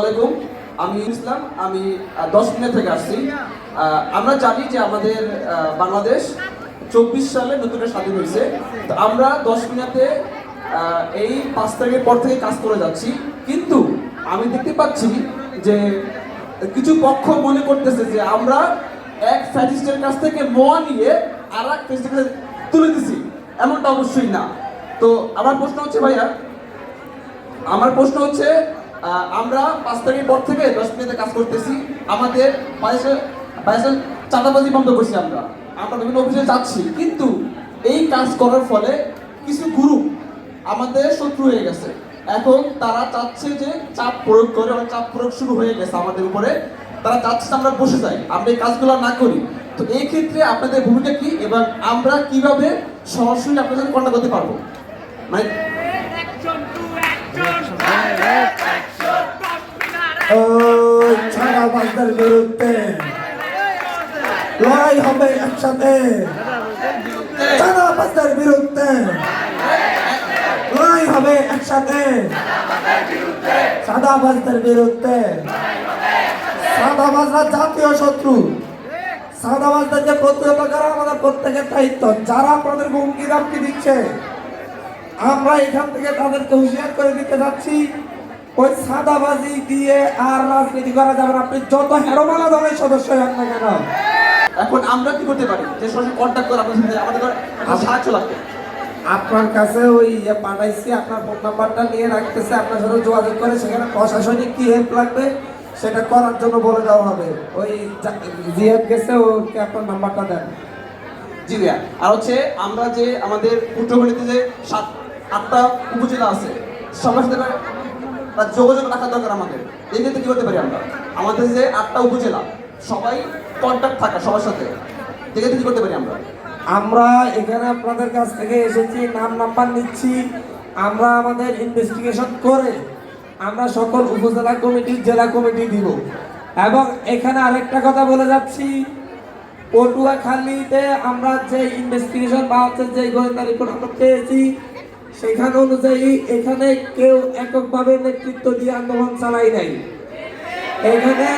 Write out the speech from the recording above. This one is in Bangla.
আলাইকুম। আমি ইসলাম, আমি দশ মিনিট থেকে আসছি। আমরা জানি যে আমাদের বাংলাদেশ চব্বিশ সালে নতুন স্বাধীন হয়েছে। তো আমরা দশ মিনিটে এই পাঁচ তারিখের পর থেকে কাজ করে যাচ্ছি। কিন্তু আমি দেখতে পাচ্ছি যে কিছু পক্ষ মনে করতেছে যে আমরা এক ফ্যাসিস্টের কাছ থেকে মোয়া নিয়ে আর এক তুলে দিছি। এমনটা অবশ্যই না। তো আমার প্রশ্ন হচ্ছে, ভাইয়া, আমার প্রশ্ন হচ্ছে আমরা পাঁচ তারিখের পর থেকে দশ মিনিটে কাজ করতেছি। আমাদের বাইশে চাঁদাবাজি বন্ধ করছি আমরা। আমরা বিভিন্ন অফিসে যাচ্ছি। কিন্তু এই কাজ করার ফলে কিছু গ্রুপ আমাদের শত্রু হয়ে গেছে। এখন তারা চাচ্ছে যে চাপ প্রয়োগ করে এবং চাপ প্রয়োগ শুরু হয়ে গেছে আমাদের উপরে। তারা চাচ্ছে আমরা বসে যাই, আমরা এই কাজগুলো না করি। তো এই ক্ষেত্রে আপনাদের ভূমিকা কি? এবং আমরা কীভাবে সরাসরি আপনাদের কন্ট্যাক্ট করতে পারব? মানে ছাড়াবাজদের বিরুদ্ধে। লড়াই হবে একসাথে। ছাড়াবাজদের বিরুদ্ধে। লড়াই হবে একসাথে। সাদাবাজদের বিরুদ্ধে। সাদাবাজরা জাতীয় শত্রু। সাদাবাজদেরকে প্রতিহত করা আমাদের প্রত্যেকের দায়িত্ব। যারা আপনাদের হুমকি দামকি দিচ্ছে, আমরা এখান থেকে তাদেরকে হুঁশিয়ার করে দিতে যাচ্ছি। ওই সাদাবাজি দিয়ে আর রাজনীতি করা যাবে না। আপনি যত হেরোমালা দলের সদস্য হন না কেন? এখন আমরা কি করতে পারি? যে সরাসরি কন্ট্যাক্ট করে আপনার সাথে আমাদের একটা সাহায্য লাগবে। আপনার কাছে ওই ইয়ে পাঠাইছি আপনার ফোন নাম্বারটা নিয়ে রাখতেছে আপনার সাথে যোগাযোগ করে সেখানে প্রশাসনিক কি হেল্প লাগবে সেটা করার জন্য বলে দেওয়া হবে। ওই জিএফ গেছে ওকে আপনার নাম্বারটা দেন। জি ভাইয়া। আর হচ্ছে আমরা যে আমাদের পূর্বগলিতে যে সাত আটটা উপজেলা আছে সবার সাথে তার যোগাযোগ রাখা দরকার আমাদের। এই ক্ষেত্রে কি করতে পারি আমরা? আমাদের যে আটটা উপজেলা, সবাই কন্ট্যাক্ট থাকা সবার সাথে। এক্ষেত্রে কি করতে পারি আমরা? আমরা এখানে আপনাদের কাছ থেকে এসেছি, নাম নাম্বার নিচ্ছি। আমরা আমাদের ইনভেস্টিগেশন করে আমরা সকল উপজেলা কমিটি, জেলা কমিটি দিব। এবং এখানে আরেকটা কথা বলে যাচ্ছি, পটুয়াখালীতে আমরা যে ইনভেস্টিগেশন বা হচ্ছে যে গোয়েন্দা রিপোর্ট আমরা পেয়েছি সেখানে অনুযায়ী এখানে কেউ এককভাবে নেতৃত্ব দিয়ে আন্দোলন চালাই নাই। এখানে